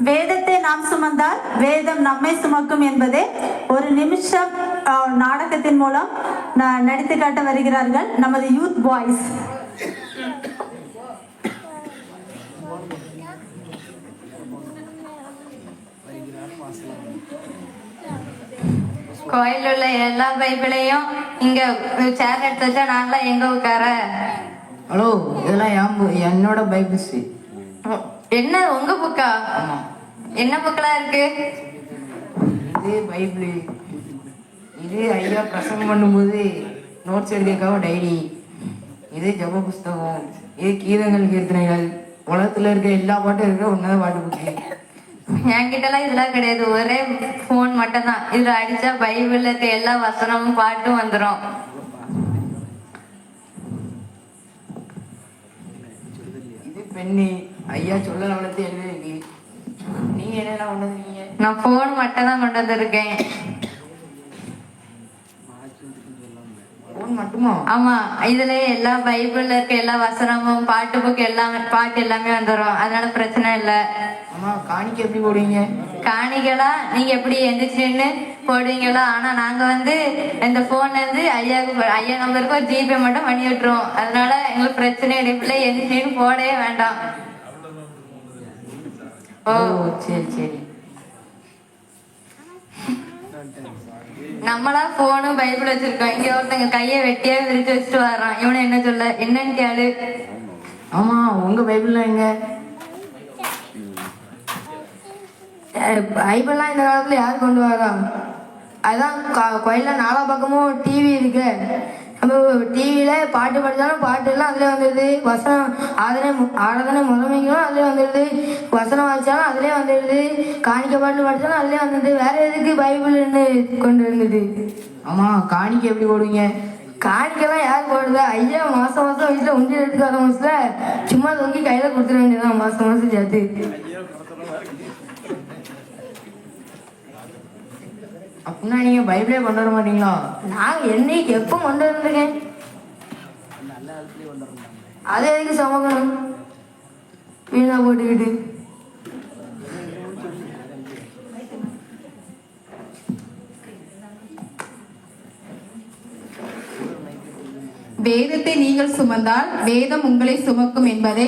வேதத்தை நாம் சுமந்தால் வேதம் நம்மை சுமக்கும் என்பதே ஒரு நிமிஷம் நாடகத்தின் மூலம் ந- நடித்து காட்ட வருகிறார்கள் நமது யூத் பாய்ஸ். கோயிலுள்ள எல்லா பைபிளையும் இங்க சேர் எடுத்து வச்சா நாங்களாம் எங்க உட்கார? ஹலோ இதெல்லாம் என்னோட பைபிள்ஸ் என்ன உங்க புக்கா? என்ன புக்கெல்லாம் இருக்கு? இது பைபிள். இது ஐயா பிரசங்கம் பண்ணும்போது நோட்ஸ் எழுதியிருக்காவ டைரி. இது ஜப புஸ்தகம். இது கீதங்கள் கீர்த்தனைகள். உலகத்துல இருக்க எல்லா பாட்டும் இருக்க ஒன்னதான் பாட்டு புக்கு. என்கிட்ட எல்லாம் இதெல்லாம் கிடையாது. ஒரே போன் மட்டும் தான் இதுல அடிச்சா பைபிள்ல எல்லா வசனமும் பாட்டும் வந்துரும். இது பெண்ணு ஐயா சொல்ல வளர்த்து எழுதிருக்கு நீங்க என்னென்ன கொண்டு வந்தீங்க? நான் போன் மட்டும் தான் கொண்டு வந்திருக்கேன். ஃபோன் ஆமா இதுல எல்லா பைபிள்ல இருக்க எல்லா வசனமும் பாட்டு புக் எல்லாமே பாட்டு எல்லாமே வந்துரும். அதனால பிரச்சனை இல்ல. ஆமா காணிக்க எப்படி போடுவீங்க? காணிகளா நீங்க எப்படி எந்திரிச்சு நின்னு போடுவீங்களா? ஆனா நாங்க வந்து இந்த போன்ல இருந்து ஐயாவுக்கு ஐயா நம்பருக்கு ஒரு ஜிபே மட்டும் பண்ணி விட்டுருவோம். அதனால எங்களுக்கு பிரச்சனை இல்லை. இப்படி எந்திரிச்சு நின்னு போடவே வேண்டாம். ஓ சரி சரி. நம்மளா போனும் பைபிள் வச்சிருக்கோம். இங்க ஒருத்தங்க கைய வெட்டியா விரிச்சு வச்சுட்டு வர்றான். இவனை என்ன சொல்ல? என்னன்னு கேளு. ஆமா உங்க பைபிள்ல எங்க? பைபிள்லாம் இந்த காலத்துல யார் கொண்டு வரா அதான் கோயில்ல நாலா பக்கமும் டிவி இருக்கு. நம்ம டிவியில பாட்டு படிச்சாலும் பாட்டு எல்லாம் அதுல வந்துடுது வசனம் ஆதனை ஆராதனை முதன்மைகளும் அதுல வந்துடுது வசனம் வாசிச்சாலும் அதுலயே வந்துடுது காணிக்க பாட்டு படிச்சாலும் அதுலயே வந்துடுது வேற எதுக்கு பைபிள்னு கொண்டு வந்துடுது ஆமா காணிக்க எப்படி போடுவீங்க? காணிக்கெல்லாம் யார் போடுறது? ஐயா மாசம் மாசம் வீட்டுல உண்டியல் எடுத்துக்க ஆரம்பிச்சுல சும்மா தொங்கி கையில கொடுத்துட வேண்டியதான் மாசம் மாசம் சேர்த்து. அப்படின்னா நீங்க பைபிளே கொண்டு வர மாட்டீங்களா? நான் என்னைக்கு எப்போ கொண்டு வந்திருக்கேன்? அது எதுக்கு சமக்கணும்? வீணா போட்டுக்கிட்டு. வேதத்தை நீங்கள் சுமந்தால் வேதம் உங்களை சுமக்கும் என்பதை